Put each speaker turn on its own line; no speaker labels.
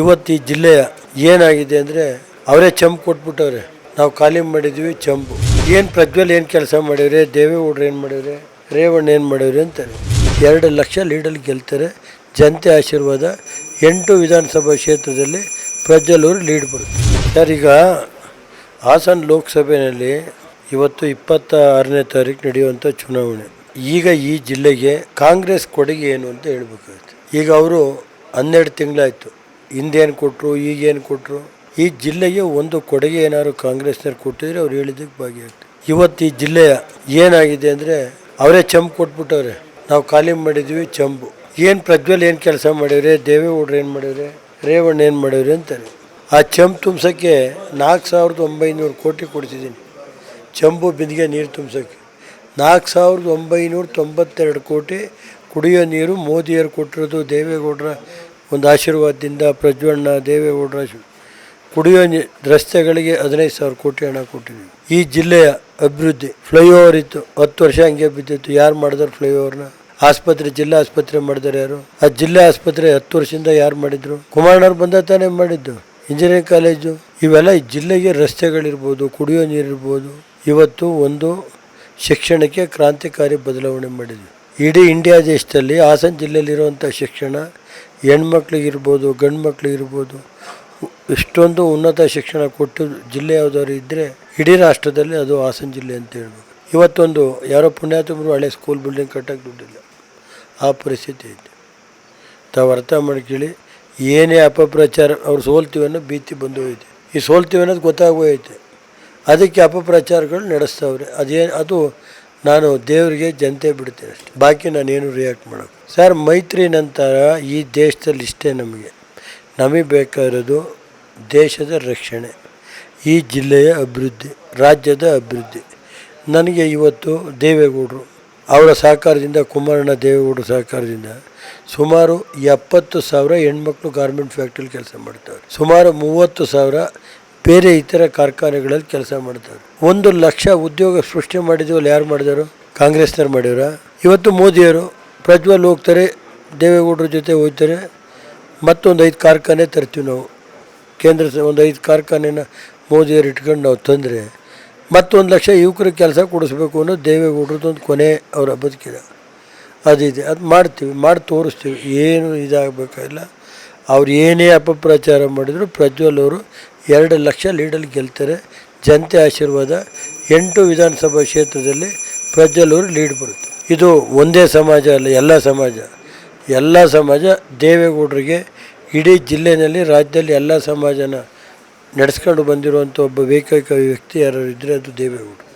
ಇವತ್ತು ಈ ಜಿಲ್ಲೆ ಏನಾಗಿದೆ ಅಂದರೆ ಅವರೇ ಚಂಪು ಕೊಟ್ಬಿಟ್ಟವ್ರೆ. ನಾವು ಖಾಲಿ ಮಾಡಿದ್ವಿ ಚಂಪು. ಏನು ಪ್ರಜ್ವಲ್ ಏನು ಕೆಲಸ ಮಾಡಿವ್ರೆ, ದೇವೇಗೌಡರು ಏನು ಮಾಡಿವ್ರೆ, ರೇವಣ್ಣ ಏನು ಮಾಡಿವ್ರೆ ಅಂತಾರೆ. ಎರಡು ಲಕ್ಷ ಲೀಡಲ್ಲಿ ಗೆಲ್ತಾರೆ. ಜನತೆ ಆಶೀರ್ವಾದ. ಎಂಟು ವಿಧಾನಸಭಾ ಕ್ಷೇತ್ರದಲ್ಲಿ ಪ್ರಜ್ವಲ್ ಅವರು ಲೀಡ್ ಬರುತ್ತೆ. ಸರ್, ಈಗ ಹಾಸನ ಲೋಕಸಭೆಯಲ್ಲಿ ಇವತ್ತು ಇಪ್ಪತ್ತ ಆರನೇ ತಾರೀಕು ನಡೆಯುವಂಥ ಚುನಾವಣೆ. ಈಗ ಈ ಜಿಲ್ಲೆಗೆ ಕಾಂಗ್ರೆಸ್ ಕೊಡುಗೆ ಏನು ಅಂತ ಹೇಳ್ಬೇಕಾಗುತ್ತೆ. ಈಗ ಅವರು ಹನ್ನೆರಡು ತಿಂಗಳಾಯಿತು. ಹಿಂದೇನು ಕೊಟ್ಟರು ಈಗೇನು ಕೊಟ್ಟರು ಈ ಜಿಲ್ಲೆಗೆ ಒಂದು ಕೊಡುಗೆ ಏನಾದ್ರು ಕಾಂಗ್ರೆಸ್ನವ್ರು ಕೊಟ್ಟಿದ್ರೆ ಅವ್ರು ಹೇಳಿದ್ದಕ್ಕೆ ಭಾಗಿಯಾಗ್ತದೆ ಇವತ್ತು ಈ ಜಿಲ್ಲೆಯ ಏನಾಗಿದೆ ಅಂದರೆ ಅವರೇ ಚಂಪು ಕೊಟ್ಬಿಟ್ಟವ್ರೆ. ನಾವು ಖಾಲಿ ಮಾಡಿದ್ವಿ ಚಂಬು. ಏನು ಪ್ರಜ್ವಲ್ ಏನು ಕೆಲಸ ಮಾಡಿವ್ರೆ, ದೇವೇಗೌಡರು ಏನು ಮಾಡಿವ್ರೆ, ರೇವಣ್ಣ ಏನು ಮಾಡಿದ್ರೆ ಅಂತಾರೆ. ಆ ಚಂಪ್ ತುಂಬಿಸೋಕ್ಕೆ ನಾಲ್ಕು ಸಾವಿರದ ಒಂಬೈನೂರು ಕೋಟಿ ಕೊಡ್ತಿದ್ದೀನಿ ಚಂಬು ಬಿಂದಿಗೆ ನೀರು ತುಂಬಿಸೋಕ್ಕೆ. ನಾಲ್ಕು ಸಾವಿರದ ಒಂಬೈನೂರ ತೊಂಬತ್ತೆರಡು ಕೋಟಿ ಕುಡಿಯೋ ನೀರು ಮೋದಿಯವರು ಕೊಟ್ಟಿರೋದು ದೇವೇಗೌಡರ ಒಂದು ಆಶೀರ್ವಾದದಿಂದ ಪ್ರಜ್ವಣ್ಣ ದೇವೇಗೌಡರ. ಕುಡಿಯೋ ರಸ್ತೆಗಳಿಗೆ ಹದಿನೈದು ಸಾವಿರ ಕೋಟಿ ಹಣ ಕೊಟ್ಟಿದ್ವಿ ಈ ಜಿಲ್ಲೆಯ ಅಭಿವೃದ್ಧಿ ಫ್ಲೈಓವರ್ ಇತ್ತು. ಹತ್ತು ವರ್ಷ ಹಂಗೆ ಬಿದ್ದಿತ್ತು. ಯಾರು ಮಾಡಿದ್ರು ಫ್ಲೈಓವರ್ನ ಆಸ್ಪತ್ರೆ, ಜಿಲ್ಲಾ ಆಸ್ಪತ್ರೆ ಮಾಡಿದಾರೆ ಯಾರು? ಆ ಜಿಲ್ಲಾ ಆಸ್ಪತ್ರೆ ಹತ್ತು ವರ್ಷದಿಂದ ಯಾರು ಮಾಡಿದ್ರು? ಕುಮಾರಣ್ಣವ್ರು ಬಂದ ತಾನೇ ಮಾಡಿದ್ದು. Engineering college. ಇವೆಲ್ಲ ಈ ಜಿಲ್ಲೆಗೆ ರಸ್ತೆಗಳಿರ್ಬೋದು, ಕುಡಿಯೋ ನೀರಿರ್ಬೋದು. ಇವತ್ತು ಒಂದು ಶಿಕ್ಷಣಕ್ಕೆ ಕ್ರಾಂತಿಕಾರಿ ಬದಲಾವಣೆ ಮಾಡಿದ್ವಿ. ಇಡೀ ಇಂಡಿಯಾ ದೇಶದಲ್ಲಿ ಹಾಸನ ಜಿಲ್ಲೆಯಲ್ಲಿರುವಂಥ ಶಿಕ್ಷಣ ಹೆಣ್ಮಕ್ಳಿಗಿರ್ಬೋದು ಗಂಡು ಮಕ್ಳಿಗಿರ್ಬೋದು ಇಷ್ಟೊಂದು ಉನ್ನತ ಶಿಕ್ಷಣ ಕೊಟ್ಟು ಜಿಲ್ಲೆ ಯಾವುದಾದ್ರು ಇದ್ದರೆ ಇಡೀ ರಾಷ್ಟ್ರದಲ್ಲಿ ಅದು ಹಾಸನ ಜಿಲ್ಲೆ ಅಂತ ಹೇಳ್ಬೋದು ಇವತ್ತೊಂದು ಯಾರೋ ಪುಣ್ಯಾತ್ಮರು ಹಳೆ ಸ್ಕೂಲ್ ಬಿಲ್ಡಿಂಗ್ ಕಟ್ಟಕ್ಕೆ ದುಡ್ಡಿಲ್ಲ. ಆ ಪರಿಸ್ಥಿತಿ ಐತೆ. ತಾವು ಅರ್ಥ ಮಾಡ್ಕೊಳ್ಳಿ, ಏನೇ ಅಪಪ್ರಚಾರ, ಅವ್ರು ಸೋಲ್ತೀವಿ ಅನ್ನೋ ಭೀತಿ ಬಂದು ಹೋಯ್ತು. ಈ ಸೋಲ್ತೀವಿ ಅನ್ನೋದು ಗೊತ್ತಾಗೋಯ್ತೆ ಅದಕ್ಕೆ ಅಪಪ್ರಚಾರಗಳು ನಡೆಸ್ತಾವ್ರೆ. ಅದೇ ಅದು ನಾನು ದೇವರಿಗೆ ಜನತೆ ಬಿಡ್ತೇನೆ ಅಷ್ಟೇ. ಬಾಕಿ ನಾನೇನು ರಿಯಾಕ್ಟ್ ಮಾಡೋದು ಸರ್ ಮೈತ್ರಿ ನಂತರ ಈ ದೇಶದಲ್ಲಿ ಇಷ್ಟೇ ನಮಗೆ. ನಮಗೆ ಬೇಕಾಗಿರೋದು ದೇಶದ ರಕ್ಷಣೆ, ಈ ಜಿಲ್ಲೆಯ ಅಭಿವೃದ್ಧಿ, ರಾಜ್ಯದ ಅಭಿವೃದ್ಧಿ. ನನಗೆ ಇವತ್ತು ದೇವೇಗೌಡರು, ಅವರ ಸಹಕಾರದಿಂದ, ಕುಮಾರಣ್ಣ ದೇವೇಗೌಡರ ಸಹಕಾರದಿಂದ ಸುಮಾರು ಎಪ್ಪತ್ತು ಸಾವಿರ ಹೆಣ್ಮಕ್ಳು ಗಾರ್ಮೆಂಟ್ ಫ್ಯಾಕ್ಟ್ರಿಲಿ ಕೆಲಸ ಮಾಡ್ತಾರೆ. ಸುಮಾರು ಮೂವತ್ತು ಸಾವಿರ ಬೇರೆ ಇತರ ಕಾರ್ಖಾನೆಗಳಲ್ಲಿ ಕೆಲಸ ಮಾಡ್ತಾರೆ. ಒಂದು ಲಕ್ಷ ಉದ್ಯೋಗ ಸೃಷ್ಟಿ ಮಾಡಿದ್ವಲ್ಲ ಯಾರು ಮಾಡಿದರು? ಕಾಂಗ್ರೆಸ್ನವ್ರು ಮಾಡಿದ್ರ ಇವತ್ತು ಮೋದಿಯವರು ಪ್ರಜ್ವಲ್ ಹೋಗ್ತಾರೆ, ದೇವೇಗೌಡರ ಜೊತೆ ಹೋಗ್ತಾರೆ, ಮತ್ತೊಂದು ಐದು ಕಾರ್ಖಾನೆ ತರ್ತೀವಿ ನಾವು. ಕೇಂದ್ರ ಒಂದು ಐದು ಕಾರ್ಖಾನೆನ ಮೋದಿಯವರು ಇಟ್ಕೊಂಡು ನಾವು ತಂದರೆ ಮತ್ತೊಂದು ಲಕ್ಷ ಯುವಕರಿಗೆ ಕೆಲಸ ಕೊಡಿಸ್ಬೇಕು ಅನ್ನೋದು ದೇವೇಗೌಡರದೊಂದು ಕೊನೆ ಅವರ ಬದುಕಿದ ಅದಿದೆ. ಅದು ಮಾಡ್ತೀವಿ, ಮಾಡಿ ತೋರಿಸ್ತೀವಿ. ಏನು ಇದಾಗಬೇಕಾಗಿಲ್ಲ ಅವ್ರು ಏನೇ ಅಪಪ್ರಚಾರ ಮಾಡಿದ್ರು ಪ್ರಜ್ವಲ್ ಅವರು ಎರಡು ಲಕ್ಷ ಲೀಡಲ್ಲಿ ಗೆಲ್ತಾರೆ. ಜನತೆ ಆಶೀರ್ವಾದ ಎಂಟು ವಿಧಾನಸಭಾ ಕ್ಷೇತ್ರದಲ್ಲಿ ಪ್ರಜ್ವಲವರು ಲೀಡ್ ಬರುತ್ತೆ. ಇದು ಒಂದೇ ಸಮಾಜ ಅಲ್ಲ, ಎಲ್ಲ ಸಮಾಜ. ಎಲ್ಲ ಸಮಾಜ ದೇವೇಗೌಡರಿಗೆ ಇಡೀ ಜಿಲ್ಲೆಯಲ್ಲಿ ರಾಜ್ಯದಲ್ಲಿ ಎಲ್ಲ ಸಮಾಜನ ನಡೆಸ್ಕೊಂಡು ಬಂದಿರುವಂಥ ಒಬ್ಬ ಏಕೈಕ ವ್ಯಕ್ತಿ ಯಾರು ಇದ್ದರೆ ಅದು ದೇವೇಗೌಡರು.